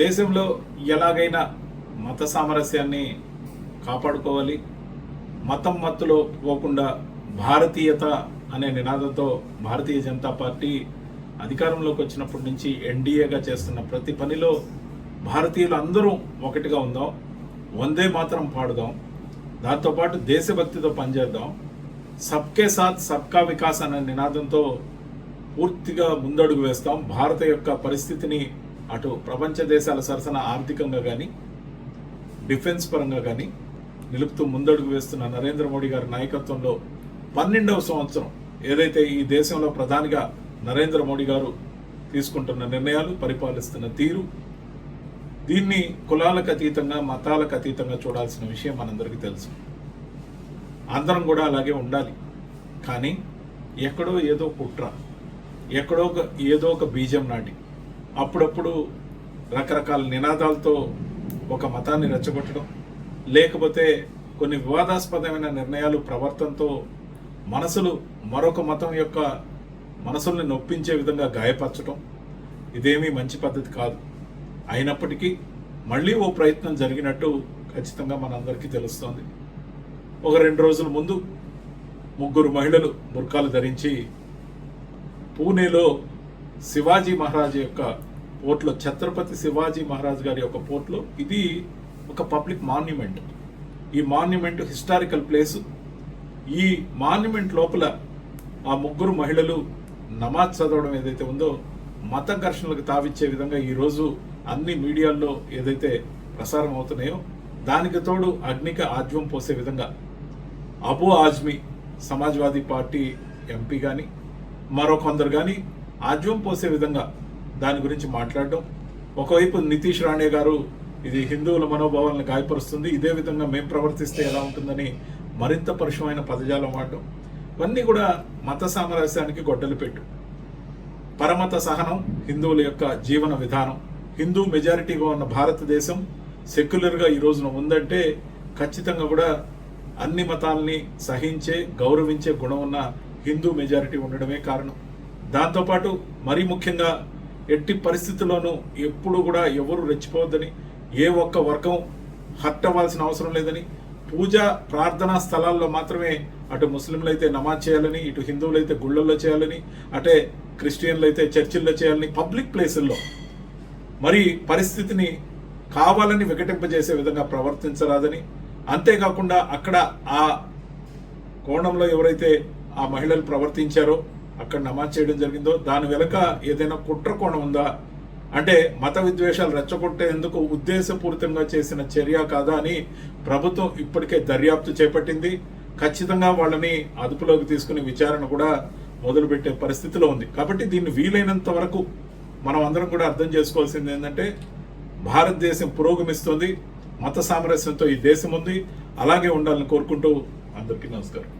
దేశంలో ఎలాగైనా మత సామరస్యాన్ని కాపాడుకోవాలి. మతం మత్తులో పోకుండా భారతీయత అనే నినాదంతో భారతీయ జనతా పార్టీ అధికారంలోకి వచ్చినప్పటి నుంచి ఎన్డీఏగా చేస్తున్న ప్రతి పనిలో భారతీయులు అందరూ ఒకటిగా ఉందాం వందే మాత్రం పాడుదాం దాంతోపాటు దేశభక్తితో పనిచేద్దాం సబ్కే సాత్ సబ్కా వికాస్ అనే నినాదంతో పూర్తిగా ముందడుగు వేస్తాం. భారత యొక్క పరిస్థితిని అటు ప్రపంచ దేశాల సరసన ఆర్థికంగా కానీ డిఫెన్స్ పరంగా కానీ నిలుపుతూ ముందడుగు వేస్తున్న నరేంద్ర మోడీ గారి నాయకత్వంలో పన్నెండవ సంవత్సరం ఏదైతే ఈ దేశంలో ప్రధానిగా నరేంద్ర మోడీ గారు తీసుకుంటున్న నిర్ణయాలు పరిపాలిస్తున్న తీరు దీన్ని కులాలకు అతీతంగా మతాలకు అతీతంగా చూడాల్సిన విషయం మనందరికీ తెలుసు. అందరం కూడా అలాగే ఉండాలి. కానీ ఎక్కడో ఏదో కుట్ర ఎక్కడో ఒక ఏదో ఒక బీజం నాటి అప్పుడప్పుడు రకరకాల నినాదాలతో ఒక మతాన్ని రెచ్చగొట్టడం లేకపోతే కొన్ని వివాదాస్పదమైన నిర్ణయాలు ప్రవర్తనతో మనసులు మరొక మతం యొక్క మనసుల్ని నొప్పించే విధంగా గాయపరచడం ఇదేమీ మంచి పద్ధతి కాదు. అయినప్పటికీ మళ్ళీ ఓ ప్రయత్నం జరిగినట్టు ఖచ్చితంగా మనందరికీ తెలుస్తోంది. ఒక రెండు రోజుల ముందు ముగ్గురు మహిళలు బుర్కాలు ధరించి పూణేలో శివాజీ మహారాజ్ యొక్క పోర్ట్లో ఛత్రపతి శివాజీ మహారాజ్ గారి యొక్క పోర్ట్లో ఇది ఒక పబ్లిక్ మాన్యుమెంట్. ఈ మాన్యుమెంట్ హిస్టారికల్ ప్లేసు. ఈ మాన్యుమెంట్ లోపల ఆ ముగ్గురు మహిళలు నమాజ్ చదవడం ఏదైతే ఉందో మత ఘర్షణలకు తావిచ్చే విధంగా ఈరోజు అన్ని మీడియాల్లో ఏదైతే ప్రసారం అవుతున్నాయో దానికి తోడు అగ్నికి ఆజ్వం పోసే విధంగా అబు ఆజ్మీ సమాజ్వాదీ పార్టీ ఎంపీ కానీ మరో కొందరు కానీ ఆజ్యం పోసే విధంగా దాని గురించి మాట్లాడడం. ఒకవైపు నితీష్ రాణే గారు ఇది హిందువుల మనోభావాలను గాయపరుస్తుంది. ఇదే విధంగా మేము ప్రవర్తిస్తే ఎలా ఉంటుందని మరింత పరుషమైన పదజాలం వాడడం. ఇవన్నీ కూడా మత సామరస్యానికి గొడ్డలు పెట్టు. పరమత సహనం హిందువుల యొక్క జీవన విధానం. హిందూ మెజారిటీగా ఉన్న భారతదేశం సెక్యులర్గా ఈ రోజున ఉందంటే ఖచ్చితంగా కూడా అన్ని మతాల్ని సహించే గౌరవించే గుణం ఉన్న హిందూ మెజారిటీ ఉండడమే కారణం. దాంతోపాటు మరీ ముఖ్యంగా ఎట్టి పరిస్థితుల్లోనూ ఎప్పుడు కూడా ఎవరు రెచ్చిపోవద్దని ఏ ఒక్క వర్గం హర్ట్ అవ్వాల్సిన అవసరం లేదని పూజా ప్రార్థనా స్థలాల్లో మాత్రమే అటు ముస్లింలు అయితే నమాజ్ చేయాలని ఇటు హిందువులు అయితే గుళ్ళల్లో చేయాలని అటే క్రిస్టియన్లు అయితే చర్చిల్లో చేయాలని పబ్లిక్ ప్లేసుల్లో మరి పరిస్థితిని కావాలని వికటింపజేసే విధంగా ప్రవర్తించరాదని అంతేకాకుండా అక్కడ ఆ కోణంలో ఎవరైతే ఆ మహిళలు ప్రవర్తించారో అక్కడ నమాజ్ చేయడం జరిగిందో దాని వెనుక ఏదైనా కుట్ర కోణం ఉందా? అంటే మత విద్వేషాలు రెచ్చగొట్టేందుకు ఉద్దేశపూరితంగా చేసిన చర్య కాదా అని ప్రభుత్వం ఇప్పటికే దర్యాప్తు చేపట్టింది. ఖచ్చితంగా వాళ్ళని అదుపులోకి తీసుకుని విచారణ కూడా మొదలుపెట్టే పరిస్థితిలో ఉంది. కాబట్టి దీన్ని వీలైనంత వరకు మనం అందరం కూడా అర్థం చేసుకోవాల్సింది ఏంటంటే భారతదేశం పురోగమిస్తుంది మత సామరస్యంతో ఈ దేశం ఉంది. అలాగే ఉండాలని కోరుకుంటూ అందరికీ నమస్కారం.